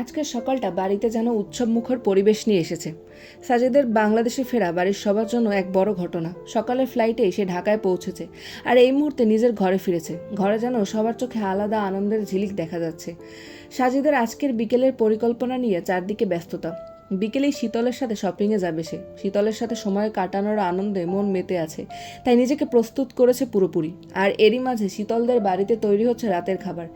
আজকের সকালটা বাড়িতে যেন উৎসব মুখর পরিবেশ নিয়ে এসেছে। সাজেদের বাংলাদেশে ফেরা বাড়ির সবার জন্য এক বড় ঘটনা। সকালের ফ্লাইটে সে ঢাকায় পৌঁছেছে আর এই মুহূর্তে নিজের ঘরে ফিরেছে। ঘরে যেন সবার চোখে আলাদা আনন্দের ঝিলিক দেখা যাচ্ছে। সাজিদের আজকের বিকেলের পরিকল্পনা নিয়ে চারদিকে ব্যস্ততা। বিকেলেই শীতলের সাথে শপিংয়ে যাবে সে। শীতলের সাথে সময় কাটানোর আনন্দে মন মেতে আছে। তাই নিজেকে প্রস্তুত করেছে পুরোপুরি। আর এরই মাঝে শীতলদের বাড়িতে তৈরি হচ্ছে রাতের খাবার।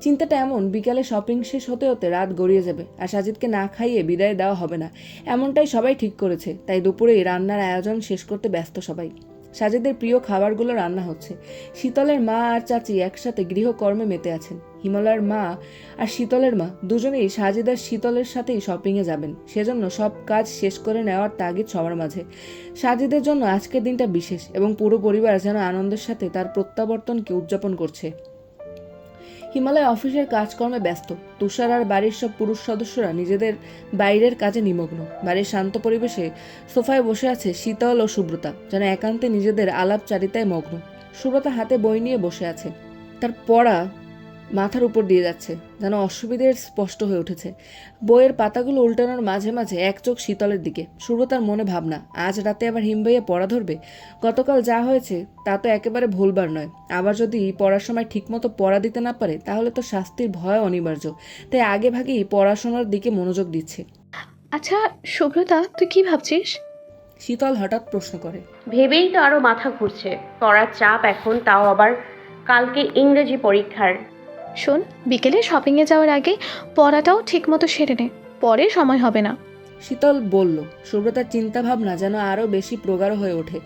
চিন্তাটা এমন, বিকালে শপিং শেষ হতে হতে রাত গড়িয়ে যাবে আর সাজিদকে না খাইয়ে বিদায় দেওয়া হবে না। এমনটাই সবাই ঠিক করেছে। তাই দুপুরেই রান্নার আয়োজন শেষ করতে ব্যস্ত সবাই। সাজেদের প্রিয় খাবারগুলো রান্না হচ্ছে। শীতলের মা আর চাচি একসাথে গৃহকর্মে মেতে আছেন। হিমালয়ের মা আর শীতলের মা, দুজনেই সাজিদার শীতলের সাথেই শপিংয়ে যাবেন। সেজন্য সব কাজ শেষ করে নেওয়ার তাগিদ সবার মাঝে। সাজিদের জন্য আজকের দিনটা বিশেষ এবং পুরো পরিবার যেন আনন্দের সাথে তার প্রত্যাবর্তনকে উদযাপন করছে। হিমালয় অফিসের কাজকর্মে ব্যস্ত। তুষার আর বাড়ির সব পুরুষ সদস্যরা নিজেদের বাইরের কাজে নিমগ্ন। বাড়ির শান্ত পরিবেশে সোফায় বসে আছে শীতল ও সুব্রতা, যেন একান্তে নিজেদের আলাপচারিতায় মগ্ন। সুব্রতা হাতে বই নিয়ে বসে আছে। তার পড়া মাথার উপর দিয়ে যাচ্ছে যেন অসুবিধের স্পষ্ট হয়ে উঠেছে। বইয়ের পাতাগুলো উল্টানোর মাঝে মাঝে এক চোখ শীতলের দিকে। সুব্রতার মনে ভাবনা আজ রাতে আবার হিমবাইয়ে পড়া ধরবে? গতকাল যা হয়েছে তা তো একেবারে ভুলবার নয়। আবার যদি পড়ার সময় ঠিকমতো পড়া দিতে না পারে তাহলে তো শাস্তির ভয় অনিবার্য। তাই আগে ভাগেই পড়াশোনার দিকে মনোযোগ দিচ্ছে। আচ্ছা সুব্রতা তুই কি ভাবছিস? শীতল হঠাৎ প্রশ্ন করে। ভেবেই তো আরও মাথা ঘুরছে। পড়ার চাপ এখন তাও আবার কালকে ইংরেজি পরীক্ষার শোন, বিকেলে শপিংয়ে যাওয়ার আগে পড়াটাও ঠিকমতো সেরে নে, পরে সময় হবে না। শীতল বলল, সুব্রতার চিন্তাভাবনা যেন আরও বেশি প্রগাঢ় হয়ে ওঠে।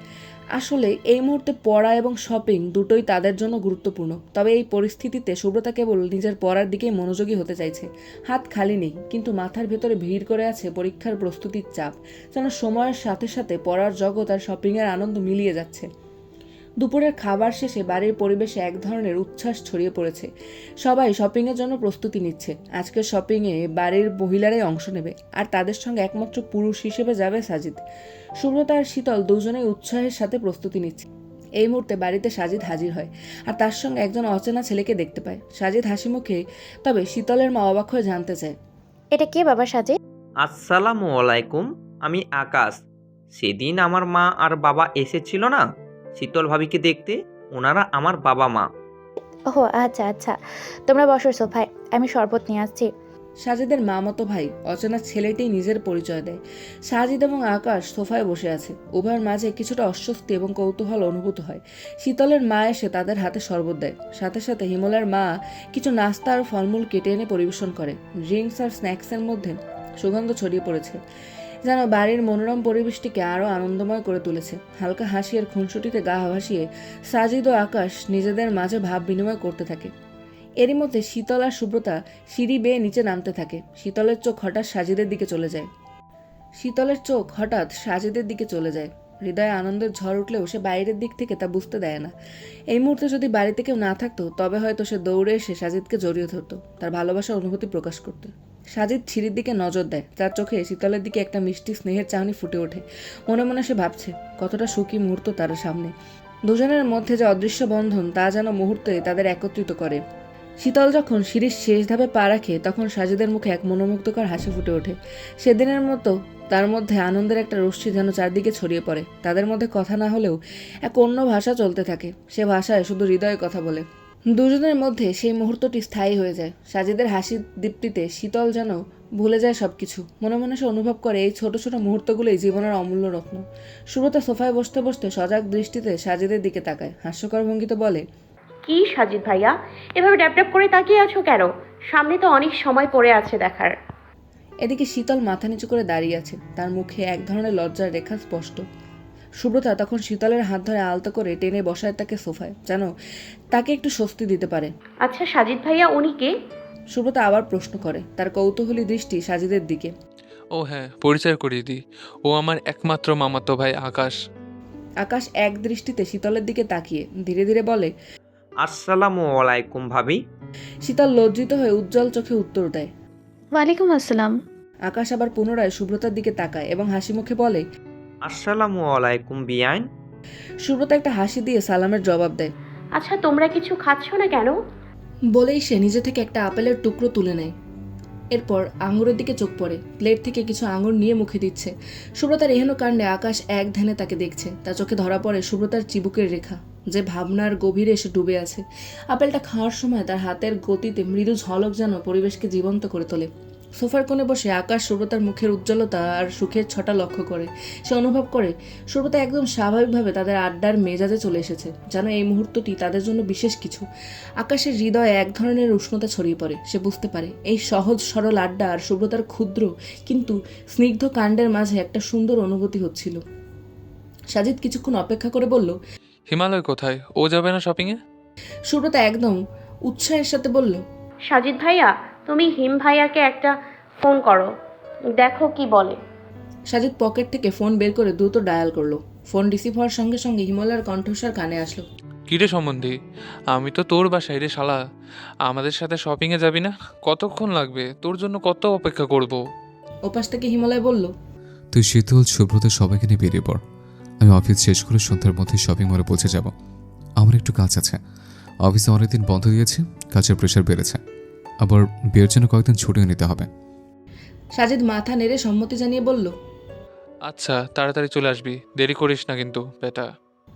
আসলে এই মুহূর্তে পড়া এবং শপিং দুটোই তাদের জন্য গুরুত্বপূর্ণ। তবে এই পরিস্থিতিতে সুব্রতা কেবল নিজের পড়ার দিকেই মনোযোগী হতে চাইছে। হাত খালি নেই, কিন্তু মাথার ভেতরে ভিড় করে আছে পরীক্ষার প্রস্তুতির চাপ। যেন সময়ের সাথে সাথে পড়ার জগৎ আর শপিংয়ের আনন্দ মিলিয়ে যাচ্ছে। দুপুরের খাবার শেষে বাড়ির পরিবেশে এক ধরনের উচ্ছ্বাস ছড়িয়ে পড়েছে। সবাই শপিংয়ের জন্য প্রস্তুতি নিচ্ছে। আজকের শপিংয়ে বাড়ির মহিলারাই অংশ নেবে, আর তাদের সঙ্গে একমাত্র পুরুষ হিসেবে যাবে সাজিদ। সুব্রতা আর শীতল দুজনেই উৎসাহের সাথে প্রস্তুতি নিচ্ছে। এই মুহূর্তে বাড়িতে সাজিদ হাজির হয়, আর তার সঙ্গে একজন অচেনা ছেলেকে দেখতে পায়। সাজিদ হাসি মুখে, তবে শীতলের মা অবাক হয়ে জানতে চায়, এটা কে বাবা সাজে আসসালামু আলাইকুম, আমি আকাশ। সেদিন আমার মা আর বাবা এসেছিল না? শীতল ভাবিকে দেখতে ওনারা আমার বাবা মা। ও আচ্ছা আচ্ছা। তোমরা বসো সোফায়। আমি শরবত নিয়ে আসছি। সাজিদের মা মতো ভাই অচেনা ছেলেটি নিজের পরিচয় দেয়। সাজিদ এবং আকাশ সোফায় বসে আছে। উভয়ের মাঝে কিছুটা অস্বস্তি এবং কৌতূহল অনুভূত হয়। শীতলের মা এসে তাদের হাতে শরবত দেয়। সাথে সাথে হিমলার মা কিছু নাস্তা আর ফলমূল কেটে এনে পরিবেশন করে। ড্রিঙ্কস আর স্ন্যাক্সের মধ্যে সুগন্ধ ছড়িয়ে পড়েছে। যেন বাড়ির মনোরম পরিবেশটিকে আরও আনন্দময় করে তুলেছে। হালকা হাসি আর খুনসুটিতে গা ভাসিয়ে সাজিদ ও আকাশ নিজেদের মাঝে ভাব বিনিময় করতে থাকে। এরই মধ্যে শীতল আর সুব্রতা সিঁড়ি বেয়ে নিচে নামতে থাকে। শীতলের চোখ হঠাৎ সাজিদের দিকে চলে যায়। শীতলের চোখ হঠাৎ সাজিদের দিকে চলে যায়। হৃদয়ে আনন্দের ঝড় উঠলেও সে বাইরের দিক থেকে তা বুঝতে দেয় না। এই মুহূর্তে যদি বাড়িতে কেউ না থাকতো, তবে হয়তো সে দৌড়ে এসে সাজিদকে জড়িয়ে ধরতো, তার ভালোবাসার অনুভূতি প্রকাশ করতে। সাজিদ সিঁড়ির দিকে নজর দেয়। তার চোখে শীতলের দিকে একটা মিষ্টি স্নেহের চাহনি ফুটে ওঠে। মনে মনে সে ভাবছে, কতটা সুখী মুহূর্ত তার সামনে। দুজনের মধ্যে যে অদৃশ্য বন্ধন, তা যেন মুহূর্তে তাদের একত্রিত করে। শীতল যখন সিঁড়ির শেষ ধাপে পা রাখে, তখন সাজিদের মুখে এক মনোমুগ্ধকর হাসি ফুটে ওঠে। সেদিনের মতো তার মধ্যে আনন্দের একটা রশ্মি যেন চারদিকে ছড়িয়ে পড়ে। তাদের মধ্যে কথা না হলেও এক অন্য ভাষা চলতে থাকে। সে ভাষায় শুধু হৃদয়ে কথা বলে। দুজনের মধ্যে সেই মুহূর্তটি স্থায়ী হয়ে যায়। সাজিদের হাসির দীপ্তিতে শীতল যেন ভুলে যায় সব কিছু মনে মনে সে অনুভব করে এই ছোট ছোট মুহূর্তগুলোই জীবনের অমূল্য রত্ন। সুব্রতা সোফায় বসতে বসতে সজাগ দৃষ্টিতে সাজিদের দিকে তাকায়। হাস্যকর ভঙ্গিতে বলে কি সাজিদ ভাইয়া? এভাবে ড্যাপ ড্যাপ করে তাকিয়ে আছো কেন? সামনে তো অনেক সময় পড়ে আছে দেখার। এদিকে শীতল মাথা নিচু করে দাঁড়িয়ে আছে। তার মুখে এক ধরনের লজ্জার রেখা স্পষ্ট। সুব্রতা তখন শীতলের হাত ধরে আলতো করে টেনে বসায় তাকে সোফায়। যেন তাকে একটু স্বস্তি দিতে পারে। আচ্ছা সাজিদ ভাইয়া উনি কে? সুব্রতা আবার প্রশ্ন করে। তার কৌতূহলী দৃষ্টি সাজিদের দিকে। ও হ্যাঁ পরিচয় করিয়ে দিই। ও আমার একমাত্র মামাতো ভাই আকাশ। আকাশ এক দৃষ্টিতে শীতলের দিকে তাকিয়ে ধীরে ধীরে বলে আসসালামু আলাইকুম ভাবি। শীতল লজ্জিত হয়ে উজ্জ্বল চোখে উত্তর দেয়। ওয়ালাইকুম আসসালাম। আকাশ আবার পুনরায় সুব্রতার দিকে তাকায় এবং হাসি মুখে বলে আসসালামু আলাইকুম বিয়াইন সুব্রতা একটা হাসি দিয়ে সালামের জবাব দেয়। আচ্ছা তোমরা কিছু খাচ্ছ না কেন? বলেই সে নিজে থেকে একটা আপেলের টুকরো তুলে নেয়। এরপর আঙুরের দিকে চোখ পড়ে প্লেট থেকে কিছু আঙুর নিয়ে মুখে দিচ্ছে। সুব্রতার এহেন কাণ্ডে আকাশ এক ধ্যানে তাকে দেখছে। তার চোখে ধরা পড়ে সুব্রতার চিবুকের রেখা যে ভাবনার গভীরে এসে ডুবে আছে। আপেলটা খাওয়ার সময় তার হাতের গতিতে মৃদু ঝলক যেন পরিবেশকে জীবন্ত করে তোলে। সোফার কোণে বসে আকাশ সুব্রতার মুখের উজ্জ্বলতা আর সুখের ছটা লক্ষ্য করে। সে অনুভব করে সুব্রতা একদম স্বাভাবিকভাবে তাদের আড্ডার মেজাজে চলে এসেছে যেন এই মুহূর্তটি তাদের জন্য বিশেষ কিছু। আকাশের হৃদয়ে এক ধরনের উষ্ণতা ছড়িয়ে পড়ে সে বুঝতে পারে এই সহজ সরল আড্ডা আর সুব্রতার ক্ষুদ্র কিন্তু স্নিগ্ধ কাণ্ডের মাঝে একটা সুন্দর অনুভূতি হচ্ছিল। সাজিদ কিছুক্ষণ অপেক্ষা করে বলল হিমালয় কোথায়? ও যাবে না শপিংয়ে সুব্রতা একদম উৎসাহের সাথে বলল সাজিদ ভাইয়া তুমি হিম ভাইয়াকে একটা ফোন করো। দেখো কি বলে। সাজিদ পকেট থেকে ফোন বের করে দ্রুত ডায়াল করল। ফোন রিসিভ হওয়ার সঙ্গে সঙ্গে হিমালয়ের কণ্ঠস্বর কানে আসলো। কিরে সম্বন্ধী আমি তো তোর বাসায় রে শালা। আমাদের সাথে শপিংয়ে যাবি না? কতক্ষণ লাগবে? তোর জন্য কত অপেক্ষা করব। ওপাশ থেকে হিমালয় বলল তুই শীতল সুব্রত সবাইকে নিয়ে বেরিয়ে পড়। আমি অফিস শেষ করে সন্ধ্যার মধ্যে শপিং মলে পৌঁছে যাব। আমার একটু কাজ আছে। অফিসে অনেকদিন বন্ধ দিয়েছে কাজের প্রেশার বেড়েছে। আবার বিয়ের জন্য কয়েকদিন ছুটিও নিতে হবে। সাজিদ মাথা নেড়ে সম্মতি জানিয়ে বলল আচ্ছা তাড়াতাড়ি চলে আসবি দেরি করিস না কিন্তু বেটা।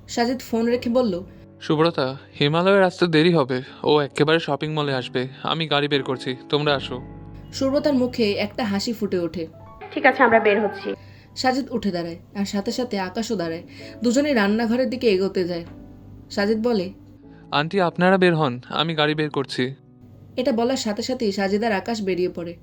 সাজিদ ফোন রেখে বলল সুব্রতা হিমালয়ের আসতে দেরি হবে ও একেবারে শপিং মলে আসবে আমি গাড়ি বের করছি তোমরা আসো। সুব্রতার মুখে একটা হাসি ফুটে ওঠে। ঠিক আছে আমরা বের হচ্ছি। সাজিদ উঠে দাঁড়ায় আর সাথে সাথে আকাশও দাঁড়ায় দুজনেই রান্নাঘরের দিকে এগোতে যায়। সাজিদ বলে আন্টি আপনারা বের হন আমি গাড়ি বের করছি। এটা বলার সাথে সাথেই সাজেদার আকাশ বেরিয়ে পড়ে।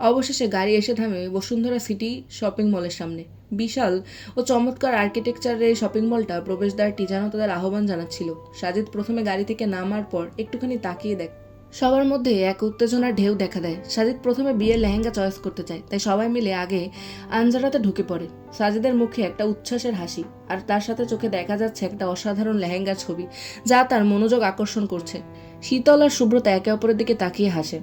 অবশেষে গাড়ি এসে থামে বসুন্ধরা সিটি শপিং মলের সামনে। বিশাল ও চমৎকার আর্কিটেকচারের এই শপিং মলটা প্রবেশদ্বারটি যেন তাদের আহ্বান জানাচ্ছিল। সাজিদ প্রথমে গাড়ি থেকে নামার পর একটুখানি তাকিয়ে দেখ সবার মধ্যে এক উত্তেজনার ঢেউ দেখা দেয়। সাজিদ প্রথমে বিয়ের লেহেঙ্গা চয়েস করতে চায়, তাই সবাই মিলে আগে আঞ্জারাতে ঢুকে পড়ে। সাজিদের মুখে একটা উচ্ছ্বাসের হাসি, আর তার সাথে চোখে দেখা যাচ্ছে একটা অসাধারণ লেহেঙ্গা ছবি, যা তার মনোযোগ আকর্ষণ করছে। শীতল আর সুব্রতা একে অপরের দিকে তাকিয়ে হাসে।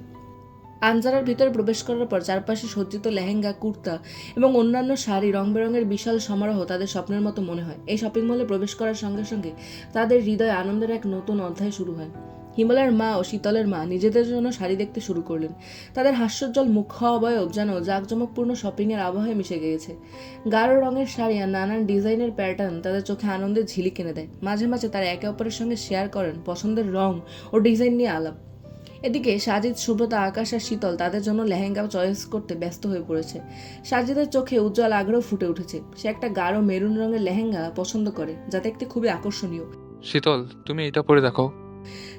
আনজারার ভিতরে প্রবেশ করার পর চারপাশে সজ্জিত লেহেঙ্গা, কুর্তা এবং অন্যান্য শাড়ি রং বেরঙের বিশাল সমারোহ তাদের স্বপ্নের মতো মনে হয়। এই শপিং মলে প্রবেশ করার সঙ্গে সঙ্গে তাদের হৃদয়ে আনন্দের এক নতুন অধ্যায় শুরু হয়। হিমালয়ের মা ও শীতলের মা নিজেদের জন্য শাড়ি দেখতে শুরু করলেন। তাদের হাস্যজ্জ্বল মুখ অবয়ব যেন জাঁকজমকপূর্ণ শপিংয়ের আবহাওয়ায় মিশে গিয়েছে। গাঢ় রঙের শাড়ি আর নানান ডিজাইনের প্যাটার্ন তাদের চোখে আনন্দের ঝিলি এনে দেয়। মাঝে মাঝে তারা একে অপরের সঙ্গে শেয়ার করেন পছন্দের রং ও ডিজাইন নিয়ে আলাপ। এদিকে সাজিদ, সুব্রতা, আকাশ আর শীতল তাদের জন্য লেহেঙ্গা চয়েস করতে ব্যস্ত হয়ে পড়েছে। সাজিদের চোখে উজ্জ্বল আগ্রহ ফুটে উঠেছে। সে একটা গাঢ় মেরুন রঙের লেহেঙ্গা পছন্দ করে, যা দেখতে খুবই আকর্ষণীয়। শীতল, তুমি এটা পরে দেখো।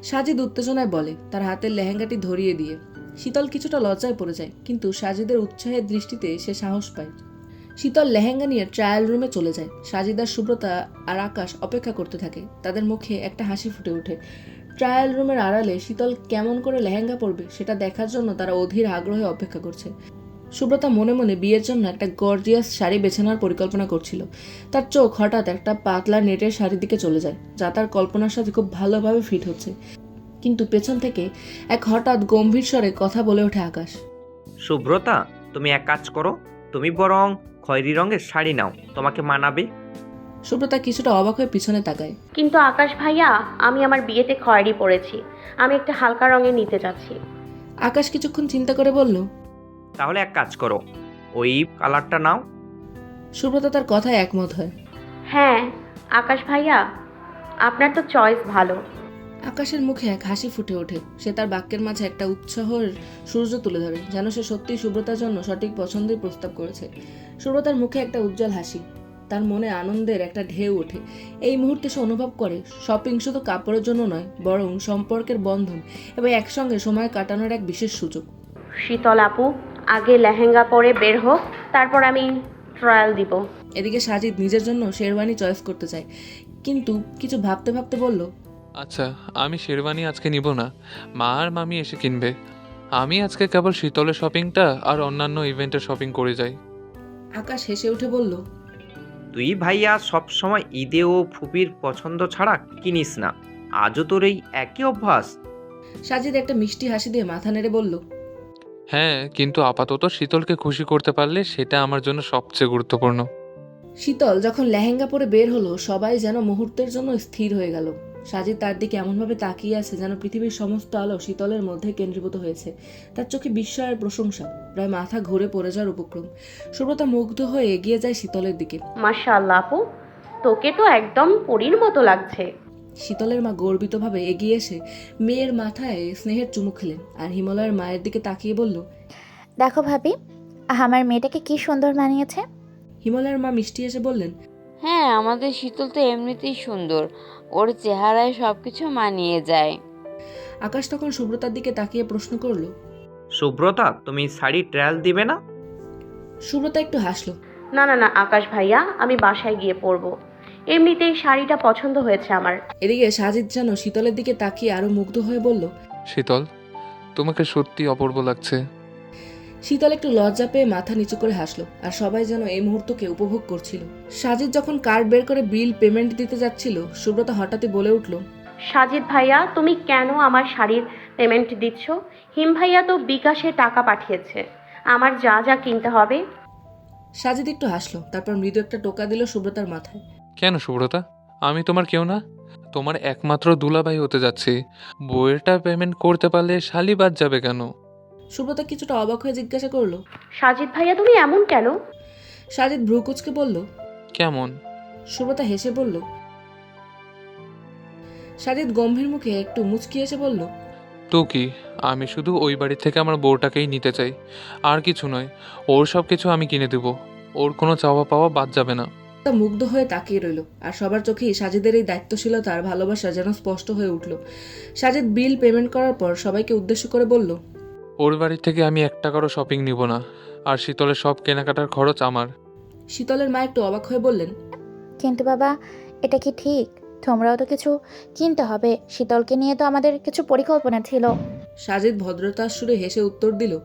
সাজিদ উত্তেজনায় বলে, তার হাতের লেহেঙ্গাটি ধরিয়ে দিয়ে। শীতল কিছুটা লজ্জায় পড়ে যায়, কিন্তু সাজিদের উৎসাহের দৃষ্টিতে সে সাহস পায়। শীতল লেহেঙ্গা নিয়ে ট্রায়াল রুমে চলে যায়। সাজিদার সুব্রতা আর আকাশ অপেক্ষা করতে থাকে। তাদের মুখে একটা হাসি ফুটে ওঠে। ট্রায়াল রুমের আড়ালে শীতল কেমন করে লেহেঙ্গা পরবে, সেটা দেখার জন্য তারা অধীর আগ্রহে অপেক্ষা করছে। সুব্রতা মনে মনে বিয়ের জন্য একটা গর্জিয়াস শাড়ি বেছে নেওয়ার পরিকল্পনা করছিল। তার চোখ হঠাৎ একটা পাতলা নেটের শাড়ির দিকে চলে যায় যা তার কল্পনার সাথে খুব ভালোভাবে ফিট হচ্ছে। কিন্তু পেছন থেকে এক হঠাৎ গম্ভীর স্বরে কথা বলে ওঠে আকাশ। সুব্রতা তুমি এক কাজ করো তুমি বরং খয়েরি রঙের শাড়ি নাও তোমাকে মানাবে। সুব্রতা কিছুটা অবাক হয়ে পিছনে তাকায়। কিন্তু আকাশ ভাইয়া আমি আমার বিয়েতে খয়েরি পরেছি আমি একটা হালকা রঙে নিতে চাচ্ছি আকাশ কিছুক্ষণ চিন্তা করে বলল তাহলে এক কাজ করো ওই কালারটা নাও। সুব্রতা তার কথায় একমত হয়। হ্যাঁ আকাশ ভাইয়া আপনার তো চয়েস ভালো। আকাশের মুখে এক হাসি ফুটে ওঠে। সে তার বাক্যের মাঝে একটা উৎসাহর সূর্য তুলে ধরে যেন সে সত্যিই সুব্রতার জন্য সঠিক পছন্দের প্রস্তাব করেছে। সুব্রতার মুখে একটা উজ্জ্বল হাসি তার মনে আনন্দের একটা ঢেউ ওঠে। এই মুহূর্তে সে অনুভব করে শপিং শুধু কাপড়ের জন্য নয় বরং সম্পর্কের বন্ধন এবং একসঙ্গে সময় কাটানোর এক বিশেষ সুযোগ। শীতল আপু আগে লেহেঙ্গা পরে বের হোক তারপর আমি ট্রায়াল দিব। এদিকে সাজিদ নিজের জন্য শেরওয়ানি চয়েস করতে চায় কিন্তু কিছু ভাবতে ভাবতে বলল আচ্ছা আমি শেরওয়ানি আজকে নিব না। মা আর মামি এসে কিনবে। আমি আজকে কেবল শীতলের শপিংটা আর অন্যান্য ইভেন্টের শপিং করে যাই। আকাশ হেসে উঠে বলল তুই ভাইয়া সব সময় ঈদে ও ফুপির পছন্দ ছাড়া কিনিস না। আজও তোর এই একই অভ্যাস? সাজিদ একটা মিষ্টি হাসি দিয়ে মাথা নেড়ে বলল হ্যাঁ কিন্তু আপাতত শীতলকে খুশি করতে পারলে সেটা আমার জন্য সবচেয়ে গুরুত্বপূর্ণ। শীতল যখন লেহেঙ্গা পরে বের হলো সবাই যেন মুহূর্তের জন্য স্থির হয়ে গেল। সাজিদ তার দিকে এমনভাবে তাকিয়ে আছে যেন পৃথিবীর সমস্ত আলো শীতলের মধ্যে কেন্দ্রীভূত হয়েছে। তার চোখে বিস্ময়ের প্রশংসা প্রায় মাথা ঘুরে পড়ে যাওয়ার উপক্রম। সুব্রতা মুগ্ধ হয়ে এগিয়ে যায় শীতলের দিকে। মাশাআল্লাহ আপু তোকে তো একদম পরীর মতো লাগছে। শীতলের মা গর্বিতভাবে এগিয়ে এসে মেয়ের মাথায় স্নেহের চুমু খেলেন আর হিমালয়ের মায়ের দিকে তাকিয়ে বলল দেখো ভাবি আমার মেয়েটাকে কি সুন্দর মানিয়েছে? হিমালয়ের মা মিষ্টি এসে বললেন হ্যাঁ আমাদের শীতল তো এমনিতেই সুন্দর। ওর চেহারায় সবকিছু মানিয়ে যায়। আকাশ তখন সুব্রতার দিকে তাকিয়ে প্রশ্ন করল সুব্রতা তুমি শাড়ি ট্রায়াল দিবে না? সুব্রতা একটু হাসলো না না না আকাশ ভাইয়া আমি বাসায় গিয়ে পরবো। এমনিতেই শাড়িটা পছন্দ হয়েছে আমার। এদিকে সাজিদ যেন শীতলের দিকে তাকিয়ে আরও মুগ্ধ হয়ে বলল শীতল তোমাকে সত্যি অপূর্ব লাগছে। শীতল একটু লজ্জা পেয়ে মাথা নিচু করে হাসলো আর সবাই যেন এই মুহূর্তকে উপভোগ করছিল। সাজিদ যখন কার্ড বের করে বিল পেমেন্ট দিতে যাচ্ছিল সুব্রতা হঠাৎই বলে উঠল সাজিদ ভাইয়া তুমি কেন আমার শাড়ির পেমেন্ট দিচ্ছ? হিম ভাইয়া তো বিকাশে টাকা পাঠিয়েছে। আমার যা যা কিনতে হবে। সাজিদ একটু হাসলো তারপর মৃদু একটা টোকা দিল সুব্রতার মাথায়। কেন সুব্রতা? আমি তোমার কেউ না। তোমার একমাত্র দুলাভাই হতে যাচ্ছি। বইয়েরটা পেমেন্ট করতে পারলে শালি বাদ যাবে কেন? সুব্রতা কিছুটা অবাক হয়ে জিজ্ঞাসা করল। সাজিদ ভাইয়া তুমি এমন কেন? সাজিদ ভ্রুকুচকে বলল কেমন? সুব্রতা হেসে বলল সাজিদ গম্ভীর মুখে একটু মুচকি এসে বলল তো কি? আমি শুধু ওই বাড়ি থেকে আমার বউটাকেই নিতে চাই। আর কিছু নয় ওর সব কিছু আমি কিনে দেব। ওর কোনো চাওয়া পাওয়া বাদ যাবে না। তা মুগ্ধ হয়ে তাকিয়ে রইল আর সবার চোখেই সাজেদের এই দায়িত্বশীলতা আর ভালোবাসা যেন স্পষ্ট হয়ে উঠল। সাজেদ বিল পেমেন্ট করার পর সবাইকে উদ্দেশ্য করে বলল ওর বাড়ি থেকে আমি এক টাকারও শপিং নিব না আর শীতলের সব কেনাকাটার খরচ আমার। শীতলের মা একটু অবাক হয়ে বললেন কিন্তু বাবা এটা কি ঠিক? তোমরাও তো কিছু কিনতে হবে। শীতলকে নিয়ে তো আমাদের কিছু পরিকল্পনা ছিল। সাজিদ ভদ্রতার সুরে হেসে উত্তর দিল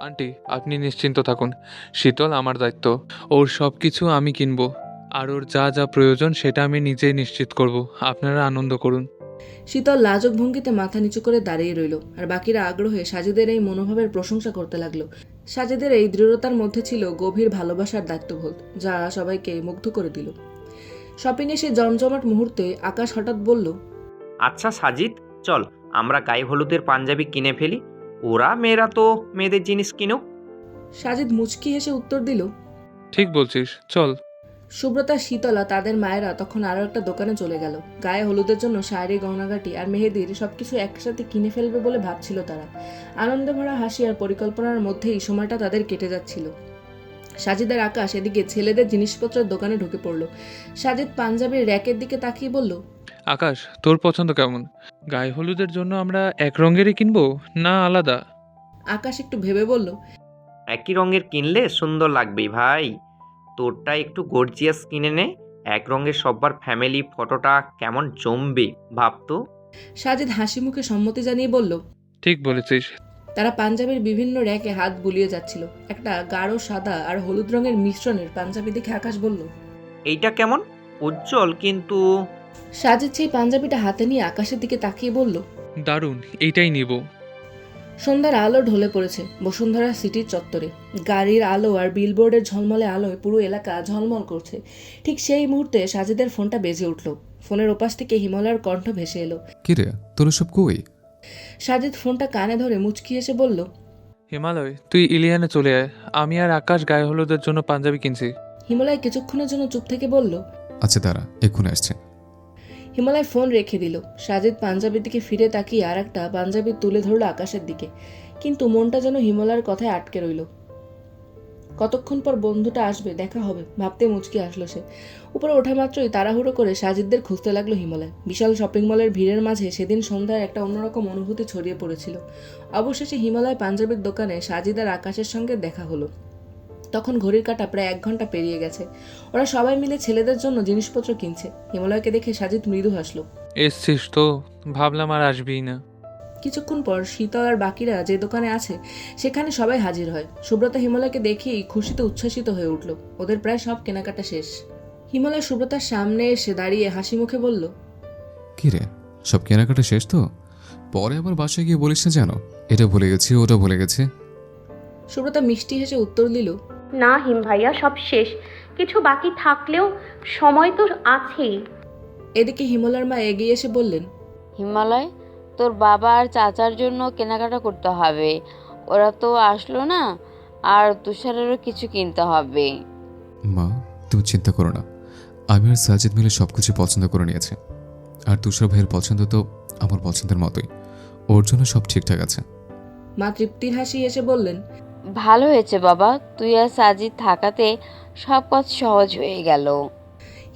আন্টি আপনি নিশ্চিন্ত থাকুন শীতল আমার দায়িত্ব ওর সব কিছু আমি কিনবো। আর ওর যা যা প্রয়োজন সেটা আমি নিজেই নিশ্চিত করব। আপনারা আনন্দ করুন। শীতল লাজক ভঙ্গিতে মাথা নিচু করে দাঁড়িয়ে রইল আর বাকিরা আগ্রহে সাজেদের এই মনোভাবের প্রশংসা করতে লাগল। সাজেদের এই দৃঢ়তার মধ্যে ছিল গভীর ভালোবাসার দায়িত্ববোধ যা সবাইকে মুগ্ধ করে দিল। শপিংয়ে সেই জমজমাট মুহূর্তে আকাশ হঠাৎ বলল আচ্ছা সাজিদ চল আমরা গায়ে হলুদের পাঞ্জাবি কিনে ফেলি। ওরা মেয়েরা তো মেয়েদের জিনিস কিনুক। সাজিদ মুচকি হেসে উত্তর দিল ঠিক বলছিস চল। সুব্রতা শীতলা তাদের মায়েরা তখন আরও একটা দোকানে চলে গেল। গায়ে হলুদের জন্য শাড়ি গহনাগাটি আর মেহেদির সবকিছু একসাথে কিনে ফেলবে বলে ভাবছিল তারা। আনন্দে ভরা হাসি আর পরিকল্পনার মধ্যেই সময়টা তাদের কেটে যাচ্ছিল। সাজিদের আকাশ এদিকে ছেলেদের জিনিসপত্রের দোকানে ঢুকে পড়ল। সাজিদ পাঞ্জাবির র্যাকের দিকে তাকিয়ে বলল আকাশ তোর পছন্দ কেমন? গায়ে হলুদের জন্য আমরা এক রঙেরই কিনবো না আলাদা? আকাশ একটু ভেবে বলল একই রঙের কিনলে সুন্দর লাগবে ভাই। তোরটা একটু গর্জিয়াস কিনে নে। এক রঙের সব্বার ফ্যামিলি ফটোটা কেমন জমবে ভাবতো সাজিদ হাসি মুখে সম্মতি জানিয়ে বলল ঠিক বলেছিস। তারা পাঞ্জাবির বিভিন্ন র্যাকে হাত বুলিয়ে যাচ্ছিল। একটা গাঢ় সাদা আর হলুদ রঙের মিশ্রণের পাঞ্জাবি দেখে আকাশ বলল এইটা কেমন? উজ্জ্বল কিন্তু। সাজিদ সেই পাঞ্জাবিটা হাতে নিয়ে আকাশের দিকে তাকিয়ে বলল দারুণ এইটাই নিব। সন্ধ্যার আলো ঢলে পড়েছে বসুন্ধরা সিটির চত্বরে। গাড়ির আলো আর বিলবোর্ডের ঝলমলে আলোয় পুরো এলাকা ঝলমল করছে। ঠিক সেই মুহূর্তে সাজিদের ফোনটা বেজে উঠল। ফোনের ওপাশ থেকে হিমালয়ের কণ্ঠ ভেসে এলো। কিরে তোরা সব কই? সাজিদ ফোনটা কানে ধরে মুচকি এসে বলল হিমালয় তুই ইলিয়ানে চলে আয়। আমি আর আকাশ গায়ে হলুদের জন্য পাঞ্জাবি কিনছি। হিমালয় কিছুক্ষণের জন্য চুপ থেকে বলল আচ্ছা দাঁড়া এক্ষুনি আসছে। হিমালয় ফোন রেখে দিল। সাজিদ পাঞ্জাবির দিকে ফিরে তাকিয়ে আর একটা পাঞ্জাবি তুলে ধরলো আকাশের দিকে। কিন্তু মনটা যেন হিমালয়ের কথায় আটকে রইল। কতক্ষণ পর বন্ধুটা আসবে, দেখা হবে, ভাবতে মুচকি আসলো সে। উপরে ওঠা মাত্রই তাড়াহুড়ো করে সাজিদদের খুঁজতে লাগল হিমালয়। বিশাল শপিং মলের ভিড়ের মাঝে সেদিন সন্ধ্যায় একটা অন্যরকম অনুভূতি ছড়িয়ে পড়েছিল। অবশেষে হিমালয় পাঞ্জাবির দোকানে সাজিদ আর আকাশের সঙ্গে দেখা হলো। তখন ঘড়ির কাটা প্রায় এক ঘণ্টা পেরিয়ে গেছে। ওরা সবাই মিলে ছেলেদের জন্য জিনিসপত্র কিনছে। হিমালয়কে দেখে সাজিদ মৃদু হাসলো। এসছিস তো ভাবলাম আর আসবিই না। কিছুক্ষণ পর শীতল আর বাকিরা যে দোকানে আছে সেখানে সবাই হাজির হয়। সুব্রতা হিমালয়কে দেখেই খুশিতে উচ্ছ্বাসিত হয়ে উঠল। ওদের প্রায় সব কেনাকাটা শেষ। হিমালয় সুব্রতার সামনে এসে দাঁড়িয়ে হাসি মুখে বলল কিরে সব কেনাকাটা শেষ তো? পরে আবার বাসায় গিয়ে বলিস না জানো এটা ভুলে গেছি ওটা ভুলে গেছে। সুব্রতা মিষ্টি হেসে উত্তর দিল না হিম ভাইয়া সব শেষ। কিছু বাকি থাকলেও সময় তো আছেই। এদিকে হিমালয়ের মা এগিয়ে এসে বললেন হিমালয় তোর বাবা আর চাচার জন্য কেনাকাটা করতে হবে। ওরা তো আসলো না আর তুষারেরও কিছু কিনতে হবে। মা তুমি চিন্তা করো না। আমি আর সাজিদ মিলে সব কিছু পছন্দ করে নিয়েছি। আর তুষার ভাইয়ের পছন্দ তো আমার পছন্দের মতোই। ওর জন্য সব ঠিকঠাক আছে। মা তৃপ্তির হাসি এসে বললেন ভালো হয়েছে বাবা। তুই আর সাজিদ থাকাতে সব কাজ সহজ হয়ে গেল।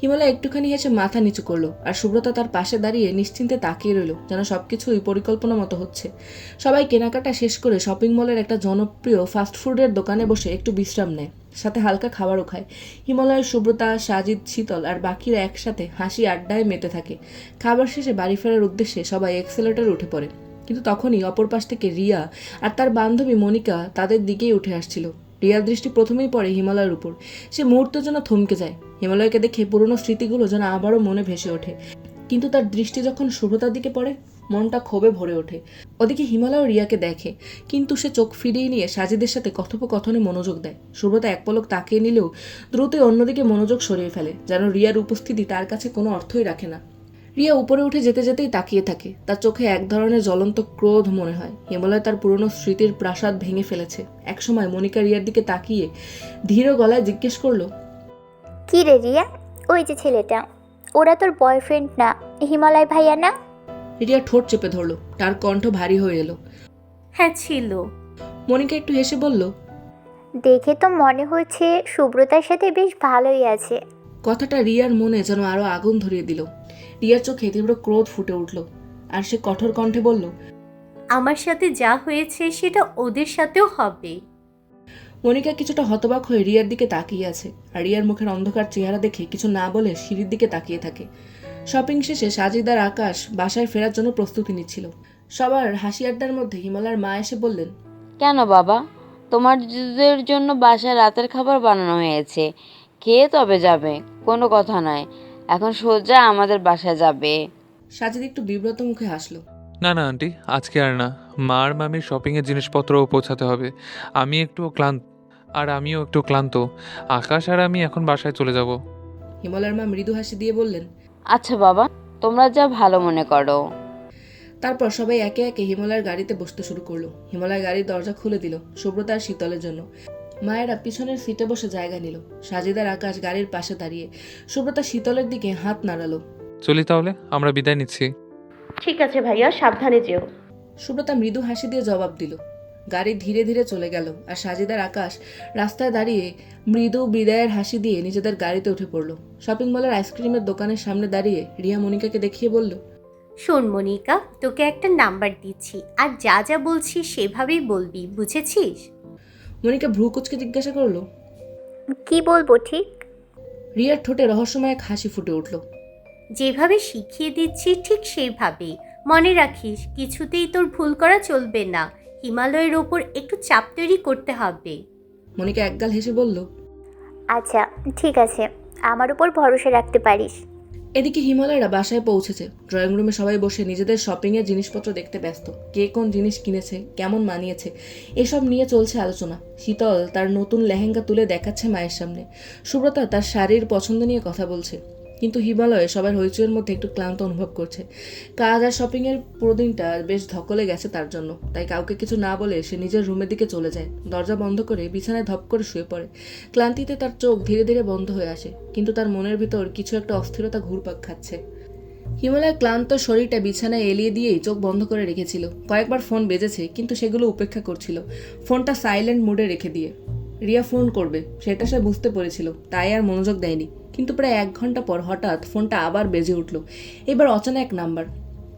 হিমালয় একটুখানি হেসে মাথা নিচু করল আর সুব্রতা তার পাশে দাঁড়িয়ে নিশ্চিন্তে তাকিয়ে রইল যেন সবকিছুই পরিকল্পনা মতো হচ্ছে। সবাই কেনাকাটা শেষ করে শপিং মলের একটা জনপ্রিয় ফাস্টফুডের দোকানে বসে একটু বিশ্রাম নেয়, সাথে হালকা খাবারও খায়। হিমালয়ের সুব্রতা, সাজিদ, শীতল আর বাকিরা একসাথে হাসি আড্ডায় মেতে থাকে। খাবার শেষে বাড়ি ফেরার উদ্দেশ্যে সবাই এক্সেলেটারে উঠে পড়ে। কিন্তু তখনই অপর পাশ থেকে রিয়া আর তার বান্ধবী মনিকা তাদের দিকেই উঠে আসছিল। রিয়ার দৃষ্টি প্রথমেই পড়ে হিমালয়ের উপর। সে মুহূর্তের জন্য থমকে যায়। হিমালয়কে দেখে পুরনো স্মৃতিগুলো যেন আবারও মনে ভেসে ওঠে। কিন্তু তার দৃষ্টি যখন শুভ্রতার দিকে পড়ে, মনটা ক্ষোভে ভরে ওঠে। ওদিকে হিমালয় রিয়াকে দেখে। কিন্তু সে চোখ ফিরিয়ে নিয়ে সাজিদের সাথে কথোপকথনে মনোযোগ দেয়। সুব্রতা এক পলক তাকিয়ে নিলেও দ্রুতই অন্যদিকে মনোযোগ সরিয়ে ফেলে, যেন রিয়ার উপস্থিতি তার কাছে কোনো অর্থই রাখে না। রিয়া উপরে উঠে যেতে যেতেই তাকিয়ে থাকে। তার চোখে এক ধরনের জ্বলন্ত ক্রোধ মনে হয়। হিমালয় তার পুরনো স্মৃতির প্রাসাদ ভেঙে ফেলেছে। একসময় মনিকা রিয়ার দিকে তাকিয়ে ধীর গলায় জিজ্ঞেস করল কি রে রিয়া? ওই যে ছেলেটা। ওরা তোর বয়ফ্রেন্ড না? হিমালয় ভাইয়া না? রিয়া ঠোঁট চেপে ধরলো। তার কণ্ঠ ভারী হয়ে এলো। হ্যাঁ ছিল। মনিকা একটু হেসে বলল দেখে তো মনে হচ্ছে সুব্রতার সাথে বেশ ভালোই আছে। কথাটা রিয়ার মনে যেন আরও আগুন ধরিয়ে দিল। রিয়ার চোখে তীব্র ক্রোধ ফুটে উঠল আর সে কঠোর কণ্ঠে বলল আমার সাথে যা হয়েছে সেটা ওদের সাথেও হবে। মনিকা কিছুটা হতবাক হয়ে রিয়ার দিকে তাকিয়ে আছে আর রিয়ার মুখের অন্ধকার চেহারা দেখে কিছু না বলে সিঁড়ির দিকে তাকিয়ে থাকে। শপিং শেষে সাজিদার আকাশ বাসায় ফেরার জন্য প্রস্তুতি নিচ্ছিল। সবার হাসি আড্ডার মধ্যে হিমালয়ের মা এসে বললেন কেন বাবা? তোমাদের জন্য বাসায় রাতের খাবার বানানো হয়েছে। খেয়ে তবে যাবে? কোনো কথা নয় এখন সোজা আমাদের বাসায় যাবে। সাজিদ একটু বিব্রত মুখে হাসলো। না না আন্টি আজকে আর না। মা আর মামির শপিংয়ের জিনিসপত্রও পৌঁছাতে হবে। আমি একটু ক্লান্ত আর আমিও একটু ক্লান্ত। আকাশ আর আমি এখন বাসায় চলে যাব। হিমালয়ের মা মৃদু হাসি দিয়ে বললেন আচ্ছা বাবা তোমরা যা ভালো মনে করো। তারপর সবাই একে একে হিমালয়ের গাড়িতে বসতে শুরু করল। হিমালয় গাড়ির দরজা খুলে দিল সুব্রতা আর শীতলের জন্য। মায়েরা পিছনের সিটে বসে জায়গা নিল। সাজিদার আকাশ গাড়ির পাশে দাঁড়িয়ে সুব্রতা শীতলের দিকে হাত নাড়ালো। চলি তাহলে আমরা বিদায় নিচ্ছি। ঠিক আছে ভাইয়া সাবধানে যেও। সুব্রতা মৃদু হাসি দিয়ে জবাব দিল। গাড়ি ধীরে ধীরে চলে গেল আর সাজিদার আকাশ রাস্তায় দাঁড়িয়ে মৃদু বিদায়ের হাসি দিয়ে নিজেদের গাড়িতে উঠে পড়ল। শপিং মলের আইসক্রিমের দোকানের সামনে দাঁড়িয়ে রিয়া মনিকাকে দেখিয়ে বলল শোন মনিকা তোকে একটা নাম্বার দিচ্ছি আর যা যা বলছি সেভাবেই বলবি বুঝেছিস? মনিকা ভ্রু কুচকে জিজ্ঞাসা করল কি বলব ঠিক? রিয়ার ঠোঁটে রহস্যময় এক হাসি ফুটে উঠল। যেভাবে শিখিয়ে দিচ্ছি ঠিক সেইভাবেই। মনে রাখিস কিছুতেই তোর ভুল করা চলবে না। হিমালয়ের ওপর একটু চাপ তৈরি করতে হবে। মনিকা একগাল হেসে বলল আচ্ছা ঠিক আছে। আমার উপর ভরসা রাখতে পারিস। এদিকে হিমালয়রা বাসায় পৌঁছেছে। ড্রয়িং রুমে সবাই বসে নিজেদের শপিংয়ের জিনিসপত্র দেখতে ব্যস্ত। কে কোন জিনিস কিনেছে, কেমন মানিয়েছে, এসব নিয়ে চলছে আলোচনা। শীতল তার নতুন লেহেঙ্গা তুলে দেখাচ্ছে মায়ের সামনে। সুব্রতা তার শাড়ির পছন্দ নিয়ে কথা বলছে। কিন্তু হিমালয়ে সবার হইচইয়ের মধ্যে একটু ক্লান্ত অনুভব করছে। কাজ আর শপিংয়ের পুরো দিনটা বেশ ধকলে গেছে তার জন্য। তাই কাউকে কিছু না বলে সে নিজের রুমের দিকে চলে যায়। দরজা বন্ধ করে বিছানায় ধপ করে শুয়ে পড়ে। ক্লান্তিতে তার চোখ ধীরে ধীরে বন্ধ হয়ে আসে, কিন্তু তার মনের ভিতর কিছু একটা অস্থিরতা ঘুরপাক খাচ্ছে। হিমালয়ের ক্লান্ত শরীরটা বিছানায় এলিয়ে দিয়েই চোখ বন্ধ করে রেখেছিল। কয়েকবার ফোন বেজেছে, কিন্তু সেগুলো উপেক্ষা করছিল। ফোনটা সাইলেন্ট মোডে রেখে দিয়ে। রিয়া ফোন করবে, সেটা সে বুঝতে পেরেছিল, তাই আর মনোযোগ দেয়নি। কিন্তু প্রায় এক ঘণ্টা পর হঠাৎ ফোনটা আবার বেজে উঠল। এবার অচেনা এক নাম্বার।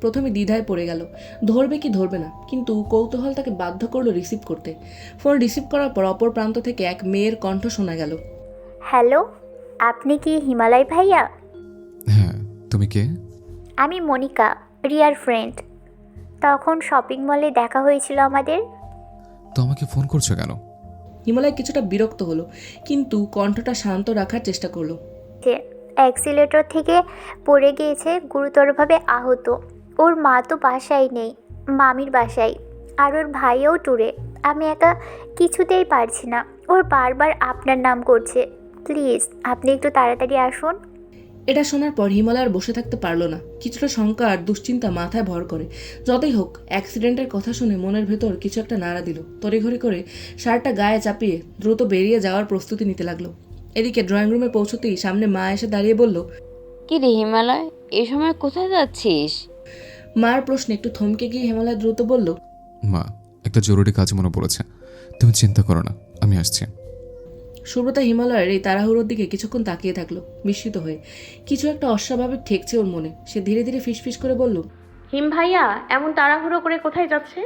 প্রথমে দ্বিধায় পড়ে গেল। ধরবে কি ধরবে না কিন্তু কৌতূহল তাকে বাধ্য করল রিসিভ করতে। ফোন রিসিভ করার পর অপর প্রান্ত থেকে এক মেয়ের কণ্ঠ শোনা গেল। হ্যালো আপনি কি হিমালয় ভাইয়া? হ্যাঁ তুমি কে? আমি মনিকা রিয়ার ফ্রেন্ড। তখন শপিং মলে দেখা হয়েছিল আমাদের। তো আমাকে ফোন করছ কেন? হিমালয় কিছুটা বিরক্ত হলো কিন্তু কণ্ঠটা শান্ত রাখার চেষ্টা করল। যে অ্যাক্সিলেটর থেকে পড়ে গিয়েছে গুরুতরভাবে আহত। ওর মা তো বাসায় নেই, মামির বাসায়। আর ওর ভাইও ট্যুরে। আমি একা কিছুতেই পারছি না। ওর বারবার আপনার নাম করছে। প্লিজ, আপনি একটু তাড়াতাড়ি আসুন। এটা শোনার পর হিমালয় আর বসে থাকতে পারল না। কিছুটা শঙ্কা আর দুশ্চিন্তা মাথায় ভর করে। যতই হোক অ্যাক্সিডেন্টের কথা শুনে মনের ভেতর কিছু একটা নাড়া দিল। তড়িঘড়ি করে শার্টটা গায়ে চাপিয়ে দ্রুত বেরিয়ে যাওয়ার প্রস্তুতি নিতে লাগল। এদিকে ড্রয়িং রুমে পৌঁছতেই সামনে মা এসে দাঁড়িয়ে বলল কি রে হিমালয় এ সময় কোথায় যাচ্ছিস? মার প্রশ্নে একটু থমকে গিয়ে হিমালয় দ্রুত বলল মা একটা জরুরি কাজ মনে পড়েছে। তুমি চিন্তা করো না আমি আসছি। সুব্রতা হিমালয়ের এই তাড়াহুড়োর দিকে কিছুক্ষণ তাকিয়ে থাকল বিস্মিত হয়ে। কিছু একটা অস্বাভাবিক ঠেকছে ওর মনে। সে ধীরে ধীরে ফিসফিস করে বলল হিম ভাইয়া এমন তাড়াহুড়ো করে কোথায় যাচ্ছে?